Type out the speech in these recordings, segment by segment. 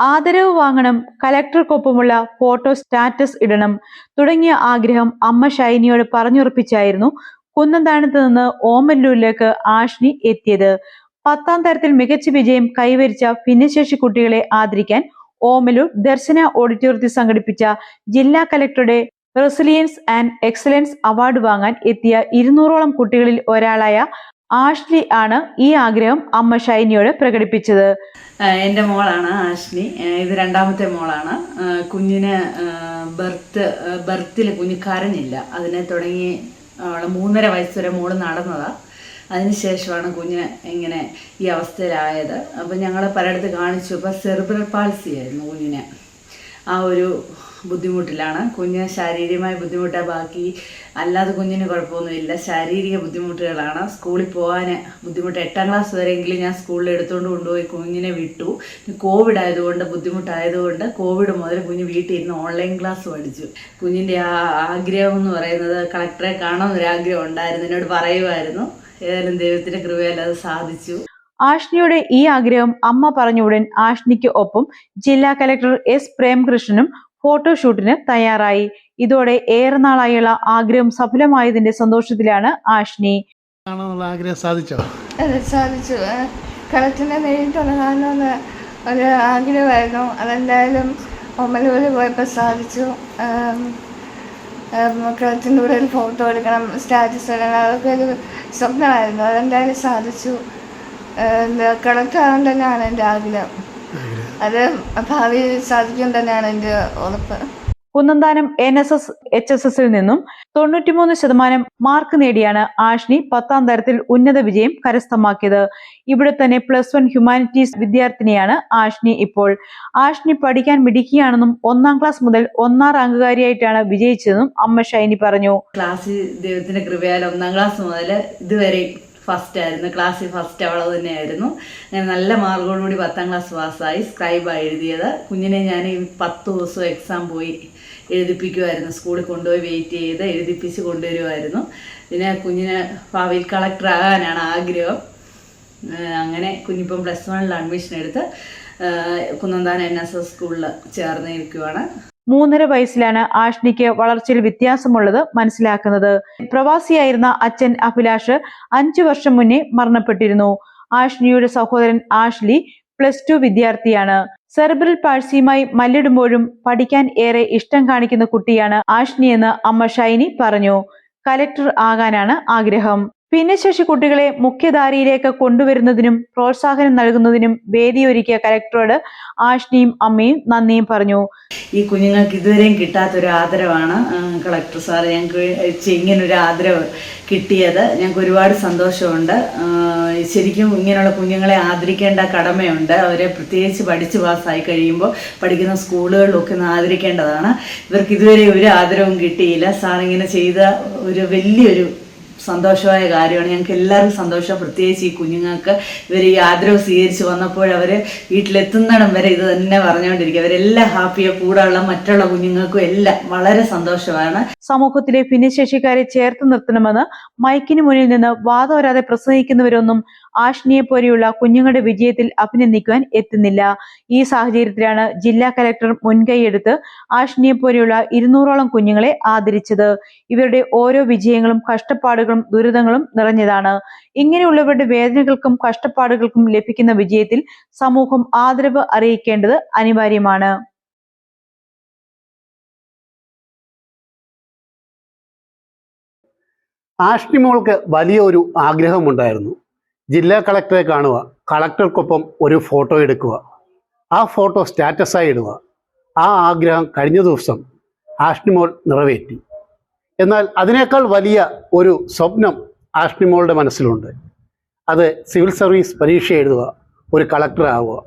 ആദരവ് വാങ്ങണം കലക്ടർക്കൊപ്പമുള്ള photo status ഇടണം തുടങ്ങിയ ആഗ്രഹം അമ്മ ഷൈനിയോട് പറഞ്ഞുറപ്പിച്ചായിരുന്നു കുന്നന്താനത്ത് നിന്ന് ഓമല്ലൂരിലേക്ക് ആഷ്നി എത്തിയത്. പത്താം തരത്തിൽ മികച്ച വിജയം കൈവരിച്ച ഭിന്നശേഷി കുട്ടികളെ ആദരിക്കാൻ ഓമലൂർ ദർശന ഓഡിറ്റോറിയത്തിൽ സംഘടിപ്പിച്ച ജില്ലാ കലക്ടറുടെ റെസിലിയൻസ് ആൻഡ് എക്സലൻസ് അവാർഡ് വാങ്ങാൻ എത്തിയ ഇരുന്നൂറോളം കുട്ടികളിൽ ഒരാളായ ആഷ്ലി ആണ് ഈ ആഗ്രഹം അമ്മ ഷൈനിയോട് പ്രകടിപ്പിച്ചത്. എന്റെ മോളാണ് ആഷ്ലി. ഇത് രണ്ടാമത്തെ മോളാണ്. കുഞ്ഞിന് ബർത്ത് ബർത്തിൽ കുഞ്ഞ് കരഞ്ഞില്ല. അതിനെ തുടങ്ങി മൂന്നര വയസ്സ് വരെ മോൾ നടന്നതാ. അതിനുശേഷമാണ് കുഞ്ഞ് ഇങ്ങനെ ഈ അവസ്ഥയിലായത്. അപ്പം ഞങ്ങൾ പലയിടത്ത് കാണിച്ചു. അപ്പോൾ സെർബ്രൽ പാൾസി ആയിരുന്നു കുഞ്ഞിന്. ആ ഒരു ബുദ്ധിമുട്ടിലാണ്. കുഞ്ഞ് ശാരീരികമായ ബുദ്ധിമുട്ടാണ് ബാക്കി അല്ലാതെ കുഞ്ഞിന് കുഴപ്പമൊന്നുമില്ല. ശാരീരിക ബുദ്ധിമുട്ടുകളാണ്. സ്കൂളിൽ പോകാൻ ബുദ്ധിമുട്ട് എട്ടാം ക്ലാസ് വരെയെങ്കിലും ഞാൻ സ്കൂളിൽ എടുത്തുകൊണ്ട് കൊണ്ടുപോയി കുഞ്ഞിനെ വിട്ടു. കോവിഡ് ആയതുകൊണ്ട് ബുദ്ധിമുട്ടായതുകൊണ്ട് കോവിഡ് മുതൽ കുഞ്ഞ് വീട്ടിൽ ഇരുന്ന് ഓൺലൈൻ ക്ലാസ് പഠിച്ചു. കുഞ്ഞിന്റെ ആ ആഗ്രഹം എന്ന് പറയുന്നത് കളക്ടറെ കാണാമെന്നൊരു ആഗ്രഹം ഉണ്ടായിരുന്നു. എന്നോട് പറയുമായിരുന്നു. ഏതായാലും ദൈവത്തിന്റെ കൃപയാൽ അത് സാധിച്ചു. ആഷ്നിയുടെ ഈ ആഗ്രഹം അമ്മ പറഞ്ഞ ഉടൻ ആഷ്നിക്ക് ഒപ്പം ജില്ലാ കലക്ടർ എസ് പ്രേംകൃഷ്ണനും ഫോട്ടോഷൂട്ടിന് തയ്യാറായി. ഇതോടെ ഏറെ നാളായുള്ള ആഗ്രഹം സഫലമായതിന്റെ സന്തോഷത്തിലാണ് ആഷ്നി. ആഗ്രഹം സാധിച്ചോ? അത് സാധിച്ചു. കളത്തിനെ നേരിട്ടുള്ളതാണെന്ന് ഒരു ആഗ്രഹമായിരുന്നു. അതെന്തായാലും ഒമ്മലൂര് പോയപ്പോൾ സാധിച്ചു. കളത്തിന്റെ കൂടെ ഒരു ഫോട്ടോ എടുക്കണം സ്റ്റാറ്റസ് ഇടണം അതൊക്കെ ഒരു സ്വപ്നമായിരുന്നു. അതെന്തായാലും സാധിച്ചു. കളക്ടർ ആവാൻ തന്നെയാണ് എന്റെ ആഗ്രഹം. അത് ഭാവിയിൽ സാധിക്കും തന്നെയാണ് എന്റെ ഉറപ്പ്. Kunnanthanam N S S H S എസിൽ നിന്നും തൊണ്ണൂറ്റിമൂന്ന് ശതമാനം മാർക്ക് നേടിയാണ് ആഷ്നി പത്താം തരത്തിൽ ഉന്നത വിജയം കരസ്ഥമാക്കിയത്. ഇവിടെ തന്നെ പ്ലസ് വൺ ഹ്യൂമാനിറ്റീസ് വിദ്യാർത്ഥിനിയാണ് ആഷ്നി ഇപ്പോൾ. ആഷ്നി പഠിക്കാൻ മിടുക്കിയാണെന്നും ഒന്നാം ക്ലാസ് മുതൽ ഒന്നാം റാങ്കുകാരിയായിട്ടാണ് വിജയിച്ചതെന്നും അമ്മ ഷൈനി പറഞ്ഞു. ക്ലാസ് ദൈവത്തിന്റെ കൃപയാൽ ഒന്നാം ക്ലാസ് മുതൽ ഇതുവരെ ഫസ്റ്റ് ആയിരുന്നു. ക്ലാസ്സിൽ ഫസ്റ്റ് അവൾ തന്നെയായിരുന്നു. അങ്ങനെ നല്ല മാർക്കോടുകൂടി പത്താം ക്ലാസ് പാസ്സായി ആയി എഴുതിയത്. കുഞ്ഞിനെ ഞാൻ ഈ പത്ത് ദിവസം എക്സാം പോയി എഴുതിപ്പിക്കുമായിരുന്നു സ്കൂളിൽ കൊണ്ടുപോയി വെയിറ്റ് ചെയ്ത് എഴുതിപ്പിച്ച് കൊണ്ടുവരുമായിരുന്നു പിന്നെ കുഞ്ഞിന് ഭാവിയിൽ കളക്ടർ ആകാനാണ് ആഗ്രഹം. അങ്ങനെ കുഞ്ഞിപ്പം പ്ലസ് വണ്ണിൽ അഡ്മിഷൻ എടുത്ത് കുന്നന്താനം എൻ എസ് എസ് സ്കൂളിൽ ചേർന്നിരിക്കുവാണ്. മൂന്നര വയസ്സിലാണ് ആഷ്നിക്ക് വളർച്ചയിൽ വ്യത്യാസമുള്ളത് മനസ്സിലാക്കുന്നത്. പ്രവാസിയായിരുന്ന അച്ഛൻ അഭിലാഷ് അഞ്ചു വർഷം മുന്നേ മരണപ്പെട്ടിരുന്നു. ആഷ്നിയുടെ സഹോദരൻ ആഷ്ലി പ്ലസ് ടു വിദ്യാർത്ഥിയാണ്. സെർബ്രൽ പാഴ്സിയുമായി മല്ലിടുമ്പോഴും പഠിക്കാൻ ഏറെ ഇഷ്ടം കാണിക്കുന്ന കുട്ടിയാണ് ആഷ്നി എന്ന് അമ്മ ഷൈനി പറഞ്ഞു. കലക്ടർ ആകാനാണ് ആഗ്രഹം. ഭിന്നശേഷി കുട്ടികളെ മുഖ്യധാരയിലേക്ക് കൊണ്ടുവരുന്നതിനും പ്രോത്സാഹനം നൽകുന്നതിനും വേദിയൊരുക്കിയ കലക്ടറോട് ആഷ്നിയും അമ്മയും നന്ദിയും പറഞ്ഞു. ഈ കുഞ്ഞുങ്ങൾക്ക് ഇതുവരെയും കിട്ടാത്തൊരു ആദരവാണ് കളക്ടർ സാർ ഞങ്ങൾക്ക് ഇങ്ങനൊരു ആദരവ് കിട്ടിയത്. ഞങ്ങൾക്ക് ഒരുപാട് സന്തോഷമുണ്ട്. ശരിക്കും ഇങ്ങനെയുള്ള കുഞ്ഞുങ്ങളെ ആദരിക്കേണ്ട കടമയുണ്ട്. അവരെ പ്രത്യേകിച്ച് പഠിച്ച് പാസ്സായി കഴിയുമ്പോൾ പഠിക്കുന്ന സ്കൂളുകളിലൊക്കെ ഒന്ന് ആദരിക്കേണ്ടതാണ്. ഇവർക്ക് ഇതുവരെ ഒരു ആദരവും കിട്ടിയില്ല. സാർ ഇങ്ങനെ ചെയ്ത ഒരു വലിയൊരു സന്തോഷമായ കാര്യമാണ്. ഞങ്ങൾക്ക് എല്ലാവർക്കും സന്തോഷം. പ്രത്യേകിച്ച് ഈ കുഞ്ഞുങ്ങൾക്ക് ഇവർ ഈ ആദരവ് സ്വീകരിച്ച് വന്നപ്പോൾ അവർ വീട്ടിലെത്തുന്നിടം വരെ ഇത് തന്നെ പറഞ്ഞുകൊണ്ടിരിക്കുക. അവരെല്ലാം ഹാപ്പിയാണ് കൂടെയുള്ള മറ്റുള്ള കുഞ്ഞുങ്ങൾക്കും എല്ലാം വളരെ സന്തോഷമാണ്. സമൂഹത്തിലെ ഭിന്നശേഷിക്കാരെ ചേർത്ത് നിർത്തണമെന്ന് മൈക്കിന് മുന്നിൽ നിന്ന് വാദം വരാതെ പ്രസംഗിക്കുന്നവരൊന്നും ആഷ്നിയെ പോലെയുള്ള കുഞ്ഞുങ്ങളുടെ വിജയത്തിൽ അഭിനന്ദിക്കുവാൻ എത്തുന്നില്ല. ഈ സാഹചര്യത്തിലാണ് ജില്ലാ കലക്ടർ മുൻകൈയെടുത്ത് ആഷ്നിയെ പോലെയുള്ള ഇരുന്നൂറോളം കുഞ്ഞുങ്ങളെ ആദരിച്ചത്. ഇവരുടെ ഓരോ വിജയങ്ങളും കഷ്ടപ്പാടുകളും ദുരിതങ്ങളും നിറഞ്ഞതാണ്. ഇങ്ങനെയുള്ളവരുടെ വേദനകൾക്കും കഷ്ടപ്പാടുകൾക്കും ലഭിക്കുന്ന വിജയത്തിൽ സമൂഹം ആദരവ് അറിയിക്കേണ്ടത് അനിവാര്യമാണ്. ആഷ്നിമോൾക്ക് വലിയൊരു ആഗ്രഹമുണ്ടായിരുന്നു. ജില്ലാ കളക്ടറെ കാണുക. കളക്ടർക്കൊപ്പം ഒരു ഫോട്ടോ എടുക്കുക. ആ ഫോട്ടോ സ്റ്റാറ്റസായി ഇടുക. ആ ആഗ്രഹം കഴിഞ്ഞ ദിവസം ആഷ്ണിമോൾ നിറവേറ്റി. എന്നാൽ അതിനേക്കാൾ വലിയ ഒരു സ്വപ്നം ആഷ്ണിമോളുടെ മനസ്സിലുണ്ട്. അത് സിവിൽ സർവീസ് പരീക്ഷ എഴുതുക ഒരു കളക്ടറാവുക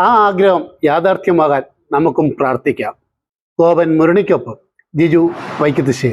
ആ ആഗ്രഹം യാഥാർത്ഥ്യമാകാൻ നമുക്കും പ്രാർത്ഥിക്കാം. ഗോപൻ മുരണിക്കൊപ്പം ജിജു വൈക്കത്തുശ്ശേരി.